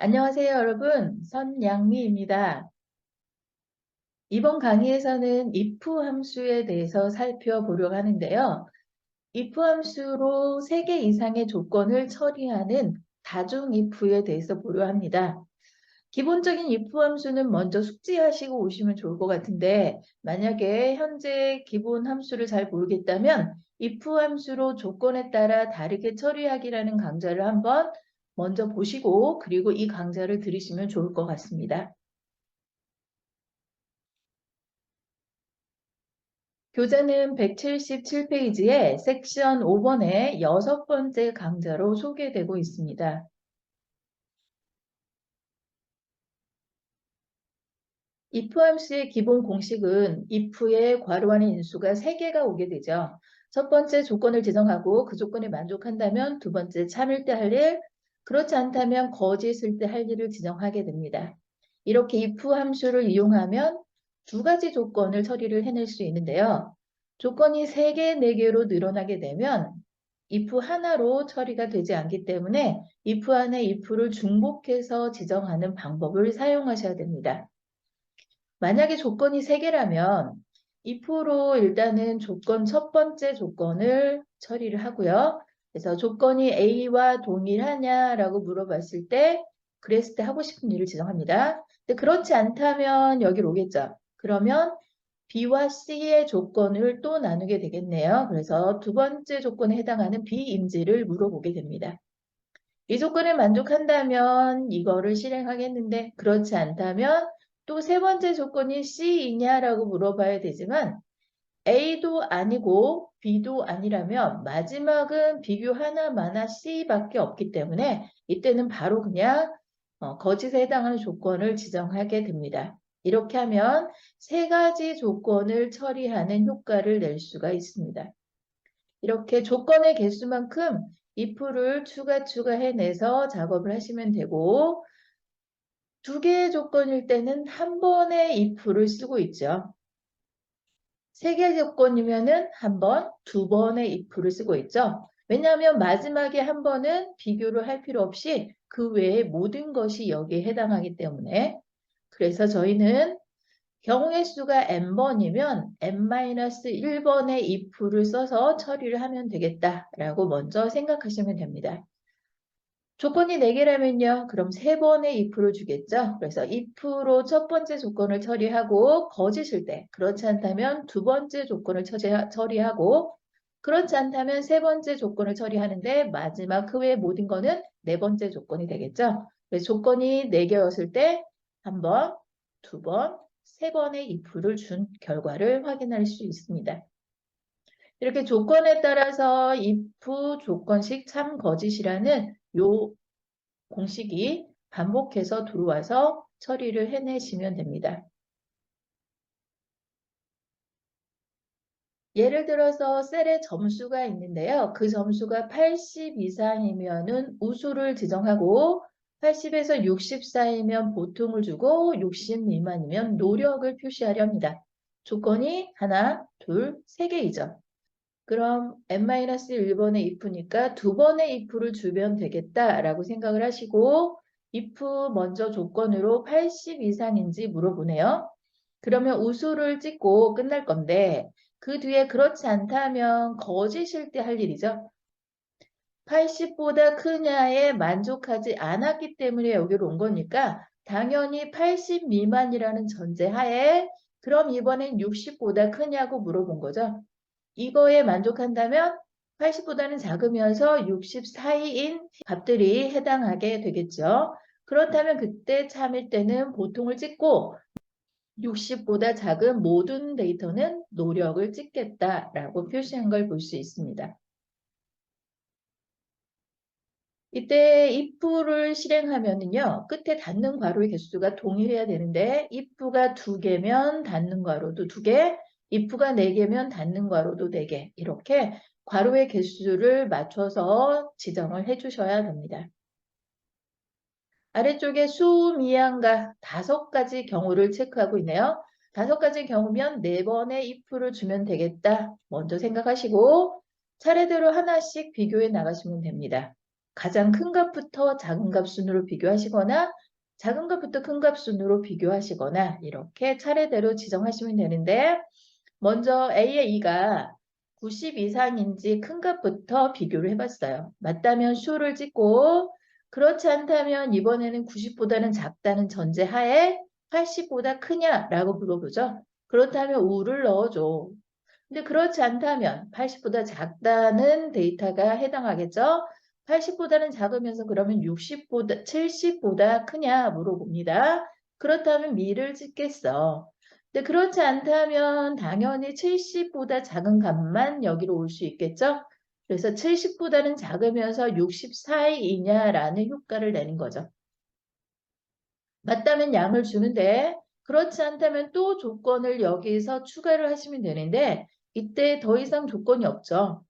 안녕하세요, 여러분. 선양미입니다. 이번 강의에서는 if 함수에 대해서 살펴보려고 하는데요. if 함수로 3개 이상의 조건을 처리하는 다중 if에 대해서 보려 합니다. 기본적인 if 함수는 먼저 숙지하시고 오시면 좋을 것 같은데 만약에 현재 기본 함수를 잘 모르겠다면 if 함수로 조건에 따라 다르게 처리하기라는 강좌를 한번 먼저 보시고 그리고 이 강좌를 들으시면 좋을 것 같습니다. 교재는 177페이지에 섹션 5번의 여섯 번째 강좌로 소개되고 있습니다. if 함수의 기본 공식은 if의 괄호 안에 인수가 3개가 오게 되죠. 첫 번째 조건을 지정하고 그 조건에 만족한다면 두 번째 참을 때 할 일, 그렇지 않다면 거짓을 때 할 일을 지정하게 됩니다. 이렇게 if 함수를 이용하면 두 가지 조건을 처리를 해낼 수 있는데요. 조건이 3개, 4개로 늘어나게 되면 if 하나로 처리가 되지 않기 때문에 if 안에 if를 중복해서 지정하는 방법을 사용하셔야 됩니다. 만약에 조건이 3개라면 if로 일단은 조건 첫 번째 조건을 처리를 하고요. 그래서 조건이 A와 동일하냐라고 물어봤을 때 그랬을 때 하고 싶은 일을 지정합니다. 근데 그렇지 않다면 여기로 오겠죠. 그러면 B와 C의 조건을 또 나누게 되겠네요. 그래서 두 번째 조건에 해당하는 B인지를 물어보게 됩니다. 이 조건에 만족한다면 이거를 실행하겠는데 그렇지 않다면 또 세 번째 조건이 C이냐라고 물어봐야 되지만 A도 아니고 B도 아니라면 마지막은 비교 하나마나 C밖에 없기 때문에 이때는 바로 그냥 어, 거짓에 해당하는 조건을 지정하게 됩니다. 이렇게 하면 세 가지 조건을 처리하는 효과를 낼 수가 있습니다. 이렇게 조건의 개수만큼 if를 추가 추가해내서 작업을 하시면 되고 두 개의 조건일 때는 한 번의 if를 쓰고 있죠. 세 개의 조건이면은 한 번, 두 번의 if를 쓰고 있죠. 왜냐하면 마지막에 한 번은 비교를 할 필요 없이 그 외의 모든 것이 여기에 해당하기 때문에 그래서 저희는 경우의 수가 n번이면 n-1번의 if를 써서 처리를 하면 되겠다라고 먼저 생각하시면 됩니다. 조건이 4개라면요. 그럼 3번의 if를 주겠죠. 그래서 if로 첫 번째 조건을 처리하고 거짓일 때 그렇지 않다면 두 번째 조건을 처리하고 그렇지 않다면 세 번째 조건을 처리하는데 마지막 그 외의 모든 거는 네 번째 조건이 되겠죠. 그래서 조건이 4개였을 때 한 번, 두 번, 세 번의 if를 준 결과를 확인할 수 있습니다. 이렇게 조건에 따라서 if 조건식 참 거짓이라는 요 공식이 반복해서 들어와서 처리를 해내시면 됩니다. 예를 들어서 셀에 점수가 있는데요. 그 점수가 80 이상이면 우수를 지정하고 80에서 60 사이면 보통을 주고 60 미만이면 노력을 표시하려 합니다. 조건이 하나, 둘, 세 개이죠. 그럼 n-1번의 if니까 두 번의 if를 주면 되겠다라고 생각을 하시고 if 먼저 조건으로 80 이상인지 물어보네요. 그러면 우수를 찍고 끝날 건데 그 뒤에 그렇지 않다면 거짓일 때 할 일이죠. 80보다 크냐에 만족하지 않았기 때문에 여기로 온 거니까 당연히 80 미만이라는 전제하에 그럼 이번엔 60보다 크냐고 물어본 거죠. 이거에 만족한다면 80보다는 작으면서 60 사이인 값들이 해당하게 되겠죠. 그렇다면 그때 참일 때는 보통을 찍고 60보다 작은 모든 데이터는 노력을 찍겠다라고 표시한 걸 볼 수 있습니다. 이때 if를 실행하면은요, 끝에 닫는 괄호의 개수가 동일해야 되는데 if가 두 개면 닫는 괄호도 두 개, if가 4개면 닫는 괄호도 4개 이렇게 괄호의 개수를 맞춰서 지정을 해주셔야 됩니다. 아래쪽에 수, 미양과 다섯 가지 경우를 체크하고 있네요. 다섯 가지 경우면 네 번의 if를 주면 되겠다. 먼저 생각하시고 차례대로 하나씩 비교해 나가시면 됩니다. 가장 큰 값부터 작은 값 순으로 비교하시거나 작은 값부터 큰 값 순으로 비교하시거나 이렇게 차례대로 지정하시면 되는데 먼저 A의 2가 90 이상인지 큰 값부터 비교를 해봤어요. 맞다면 수를 찍고 그렇지 않다면 이번에는 90보다는 작다는 전제하에 80보다 크냐라고 물어보죠. 그렇다면 우를 넣어줘. 근데 그렇지 않다면 80보다 작다는 데이터가 해당하겠죠. 80보다는 작으면서 그러면 60보다 70보다 크냐 물어봅니다. 그렇다면 미를 찍겠어. 근데 그렇지 않다면 당연히 70보다 작은 값만 여기로 올 수 있겠죠. 그래서 70보다는 작으면서 60 사이이냐라는 효과를 내는 거죠. 맞다면 양을 주는데 그렇지 않다면 또 조건을 여기서 추가를 하시면 되는데 이때 더 이상 조건이 없죠.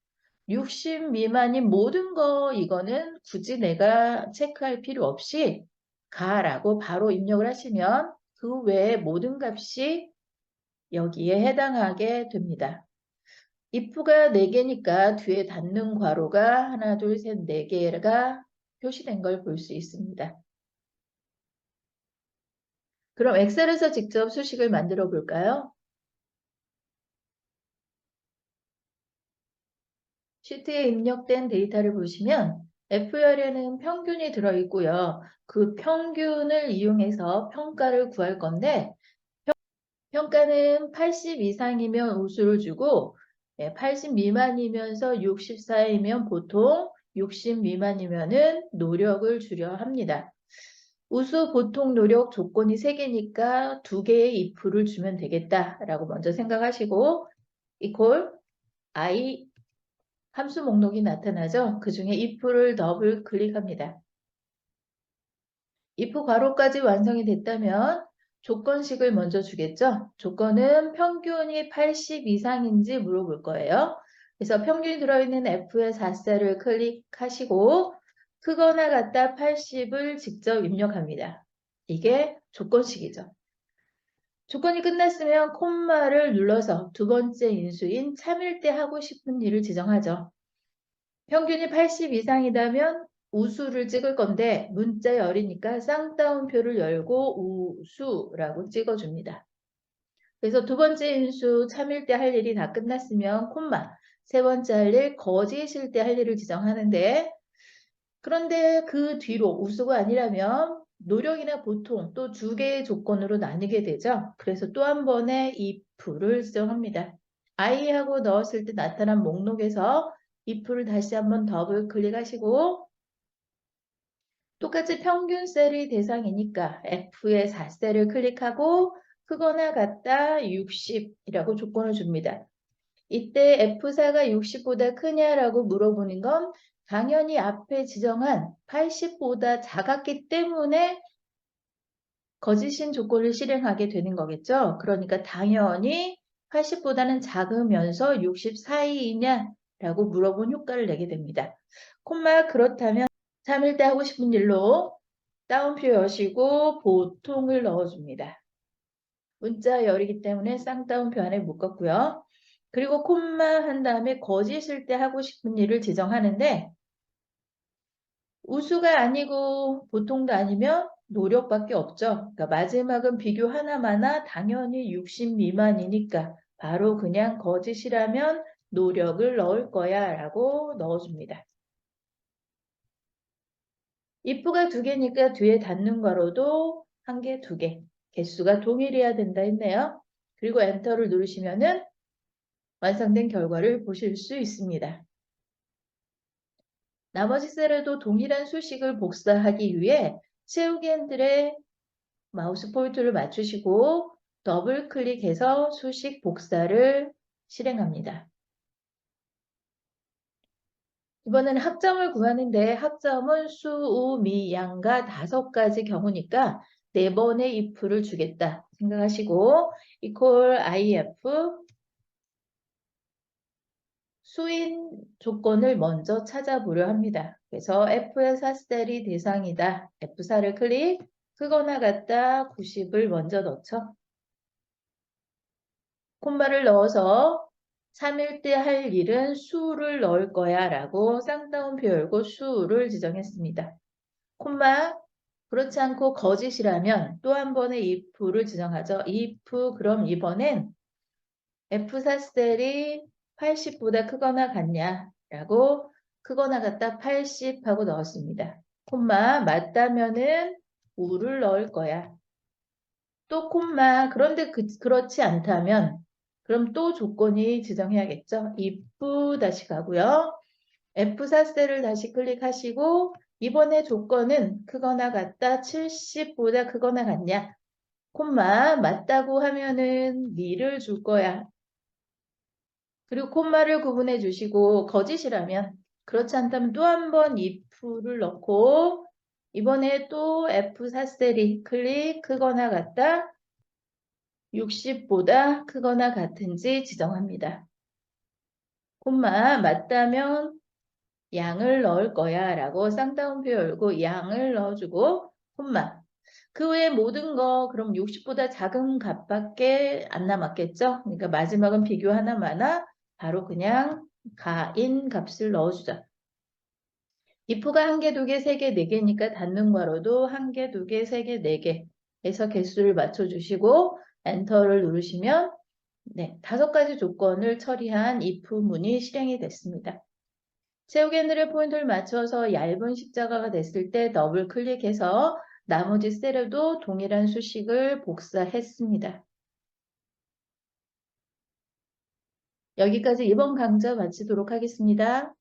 60 미만인 모든 거 이거는 굳이 내가 체크할 필요 없이 가라고 바로 입력을 하시면 그 외에 모든 값이 여기에 해당하게 됩니다. if가 4개니까 뒤에 닫는 괄호가 하나, 둘, 셋, 4개가 표시된 걸 볼 수 있습니다. 그럼 엑셀에서 직접 수식을 만들어 볼까요? 시트에 입력된 데이터를 보시면 FR에는 평균이 들어있고요. 그 평균을 이용해서 평가를 구할 건데 평가는 80 이상이면 우수를 주고 80 미만이면서 64이면 보통 60 미만이면은 노력을 주려 합니다. 우수 보통 노력 조건이 3개니까 2개의 if를 주면 되겠다라고 먼저 생각하시고 equal i 함수 목록이 나타나죠. 그 중에 if를 더블 클릭합니다. if 괄호까지 완성이 됐다면 조건식을 먼저 주겠죠. 조건은 평균이 80 이상인지 물어볼 거예요. 그래서 평균이 들어있는 F의 4셀을 클릭하시고 크거나 같다 80을 직접 입력합니다. 이게 조건식이죠. 조건이 끝났으면 콤마를 눌러서 두 번째 인수인 참일 때 하고 싶은 일을 지정하죠. 평균이 80 이상이라면 우수를 찍을 건데 문자 열이니까 쌍따옴표를 열고 우수라고 찍어줍니다. 그래서 두 번째 인수 참일 때 할 일이 다 끝났으면 콤마 세 번째 할 일 거짓일 때 할 일을 지정하는데 그런데 그 뒤로 우수가 아니라면 노력이나 보통 또 두 개의 조건으로 나뉘게 되죠. 그래서 또 한 번의 if를 지정합니다. i하고 넣었을 때 나타난 목록에서 if를 다시 한번 더블 클릭하시고 똑같이 평균 셀이 대상이니까 F의 4셀을 클릭하고 크거나 같다 60이라고 조건을 줍니다. 이때 F4가 60보다 크냐라고 물어보는 건 당연히 앞에 지정한 80보다 작았기 때문에 거짓인 조건을 실행하게 되는 거겠죠. 그러니까 당연히 80보다는 작으면서 60 사이이냐라고 물어본 효과를 내게 됩니다. 콤마 그렇다면 3일 때 하고 싶은 일로 따옴표 여시고 보통을 넣어줍니다. 문자 열이기 때문에 쌍따옴표 안에 묶었고요. 그리고 콤마 한 다음에 거짓일 때 하고 싶은 일을 지정하는데 우수가 아니고 보통도 아니면 노력밖에 없죠. 그러니까 마지막은 비교 하나마나 당연히 60 미만이니까 바로 그냥 거짓이라면 노력을 넣을 거야 라고 넣어줍니다. If가 두 개니까 뒤에 닫는 괄호도 한 개, 두 개. 개수가 동일해야 된다 했네요. 그리고 엔터를 누르시면은 완성된 결과를 보실 수 있습니다. 나머지 셀에도 동일한 수식을 복사하기 위해 채우기 핸들에 마우스 포인트를 맞추시고 더블 클릭해서 수식 복사를 실행합니다. 이번에는 학점을 구하는데 학점은 수, 우, 미, 양가 다섯 가지 경우니까 네 번의 if를 주겠다 생각하시고 equal if 수인 조건을 먼저 찾아보려 합니다. 그래서 F의 4셀이 대상이다. F4를 클릭, 크거나 같다 90을 먼저 넣죠. 콤마를 넣어서 참일 때 할 일은 수를 넣을 거야 라고 쌍따옴표 열고 수를 지정했습니다. 콤마 그렇지 않고 거짓이라면 또 한 번의 if를 지정하죠. if 그럼 이번엔 F4셀이 80보다 크거나 같냐 라고 크거나 같다 80 하고 넣었습니다. 콤마 맞다면은 우를 넣을 거야. 또 콤마 그런데 그, 그렇지 않다면 그럼 또 조건이 지정해야겠죠. if 다시 가고요. F4셀을 다시 클릭하시고 이번에 조건은 크거나 같다 70보다 크거나 같냐 콤마 맞다고 하면은 미를 줄 거야. 그리고 콤마를 구분해 주시고 거짓이라면 그렇지 않다면 또 한 번 if를 넣고 이번에 또 F4셀이 클릭 크거나 같다 60보다 크거나 같은지 지정합니다. 콤마 맞다면 양을 넣을 거야 라고 쌍따옴표 열고 양을 넣어주고 콤마 그 외에 모든 거 그럼 60보다 작은 값밖에 안 남았겠죠? 그러니까 마지막은 비교 하나마나 바로 그냥 가인 값을 넣어주자. if가 한 개, 두 개, 세 개, 네 개니까 닫는 괄호도 한 개, 두 개, 세 개, 네개 해서 개수를 맞춰주시고 엔터를 누르시면 네, 다섯 가지 조건을 처리한 if 문이 실행이 됐습니다. 세우개늘의 포인트를 맞춰서 얇은 십자가가 됐을 때 더블 클릭해서 나머지 셀에도 동일한 수식을 복사했습니다. 여기까지 이번 강좌 마치도록 하겠습니다.